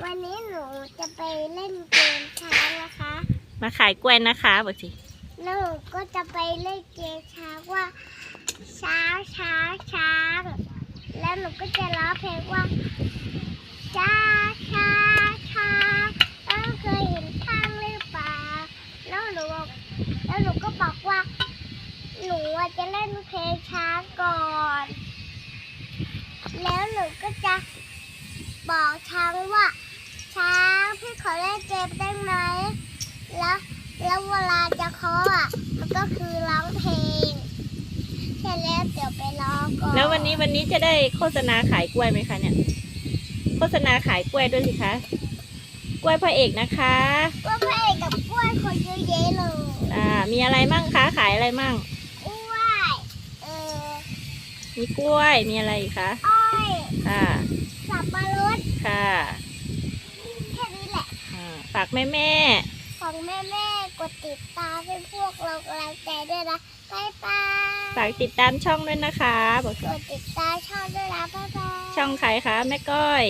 วันนี้หนูจะไปเล่นเกมช้างนะคะ มาขายกล้วยนะคะบอกสิแล้วหนูก็จะไปเล่นเกมช้างว่า ช้างช้างช้าง แล้วหนูก็จะร้องเพลงว่าช้างช้างช้างเอ้าเคยเห็นช้างหรือเปล่า แล้วหนูบอกแล้วหนูก็บอกว่า หนูอะจะเล่นเพลงช้างก่อน แล้วหนูก็จะ บอกช้างว่า ช้างพี่ขอเล่นเกมได้ไหมแล้วแล้วเวลาจะเคาะอะมันก็คือร้องเพลงเสร็จแล้วเดี๋ยวไปร้องก่อนแล้ววันนี้วันนี้จะได้โฆษณาขายกล้วยไหมคะเนี่ย โฆษณาขายกล้วยด้วยสิคะกล้วยพระเอกนะคะก็พระเอกกับกล้วยคนเยอะแยะเลยอ่ามีอะไรมั่งคะขายอะไรมั่งกล้วยเออมีกล้วยมีอะไรอีกคะอ้อยค่ะ สับปะรด ค่ะ แค่นี้แหละ อ่าฝากแม่แม่ ของแม่แม่ๆกดติดตามให้พวกเรากำลังใจด้วยนะบ๊ายบายฝากติดตามช่องด้วยนะคะบอกกสิดติดตามช่องด้วยนะบ๊ายบายช่องใครคะแม่ก้อย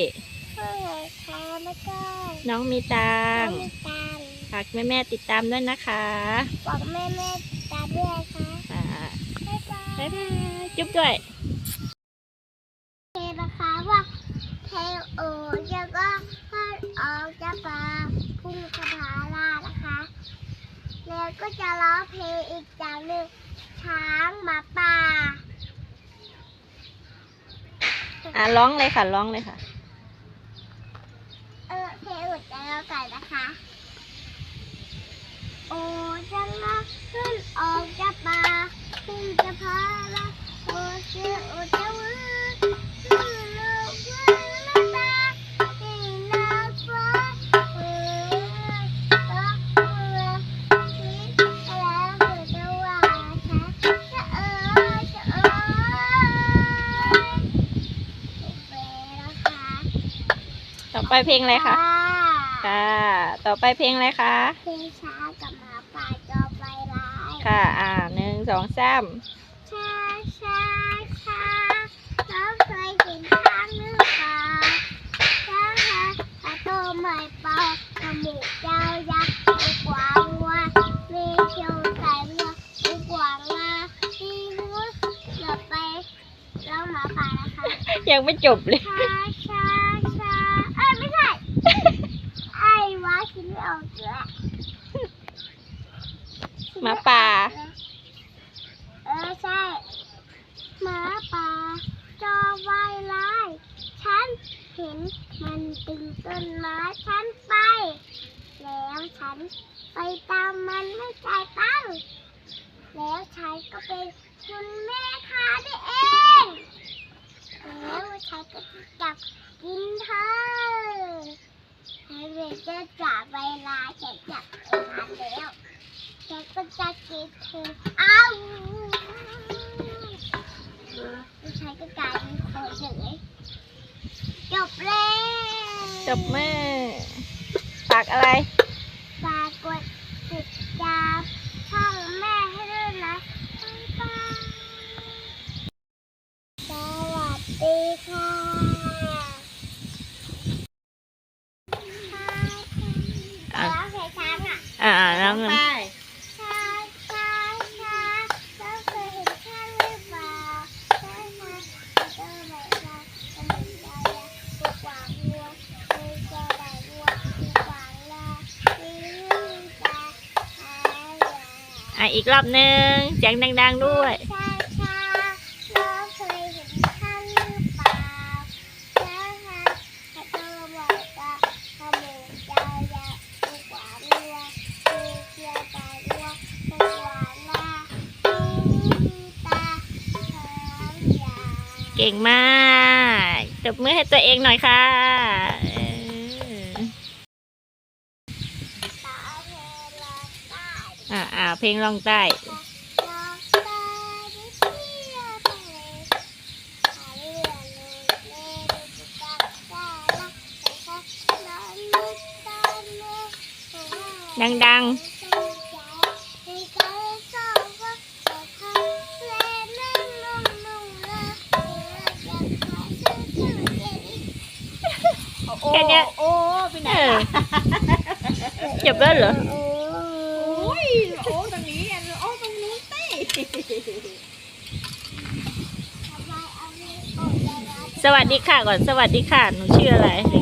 ช่องไหนคะไม่ก็น้องมีตังน้องค์มีตังค์ฝากแม่แม่ติดตามด้วยนะคะบอกแม่แม่ๆติดตามด้วยนะคะอ่าบ๊ายบายบ๊ายบายจุ๊บด้วย เพลงนะคะว่าเพลงโอจะก็ให้ออกจะปาพุ่งกระถาลานะคะ แล้ว ก็จะร้องเพลงอีกอย่างหนึ่งช้างหมาป่า อะร้องเลยค่ะร้องเลยค่ะ ไปเพลงอะไรคะค่ะ ต่อไปเพลงอะไรคะเพลงช้ากับหมาป่าจอมไวร้ายค่ะ อ่าหนึ่งสองสามช้าช้าช้าเราเคยเห็นช้างหรือเปล่าช้างฮะขาโตไม่เป่าจมูกยาวยักษ์ตัวกวางวัวมีเขียวใส่วัวตัวกวางงาที่หัวเดี๋ยวไปร้องหมาป่านะคะ ยังไม่จบเลย ช้าช้าช้าเอ้ยไม่ใช่ ไอ้วะคิดไม่ออกแล้ว หมาป่า เออใช่หมาป่าจอวายลายฉันเห็นมันตึงต้นไม้ฉันไป แล้วฉันไปตามมันไม่จ่ายตังค์แล้วฉันก็เป็นคุณแม่ค้าได้เอง แล้วฉันก็จะจับกินเธอ ให้เวจะจับเวลาฉันจับเวลาแล้วฉันก็จะกินเธออ้าวแล้วฉันก็กลายเป็นคนเลยจบแล้วจบแม่ปากอะไร ฝากกดติดตามช่องแม่ให้ด้วยนะบ๊ายบายสวัสดีค่ะแล้วใส่ช้างอะ อ่าน้อง ช้างช้างช้างแล้วเคยเห็นช้างหรือเปล่าช้างช้างเจอใบลาสมุนไพรตัวกวางวัวเคยเจอใบวัวตัวกวางลามีลูกตาหายาอ่าอีกรอบหนึ่งเสียงดัง ๆ ด้วย ช้างช้างเราเคยเห็นช้างหรือเปล่าช้างช้างเขาเจอใบตาขมูกยาวยาวตัวกวางวัวมีเขียวใบวัวตัวกวางลามีลูกตาหายา เก่งมากตบมือให้ตัวเองหน่อยค่ะอ่าเพลงลองใต้ดิเที่ แค่เนี้ย โอ้ไปไหนเออล่ะจบแล้วเหรอโอ้โอ้ยโอ้ตรงนี้อะโอ้ตรงนู้นสิสวัสดีค่ะก่อน สวัสดีค่ะ หนูชื่ออะไรเด็ก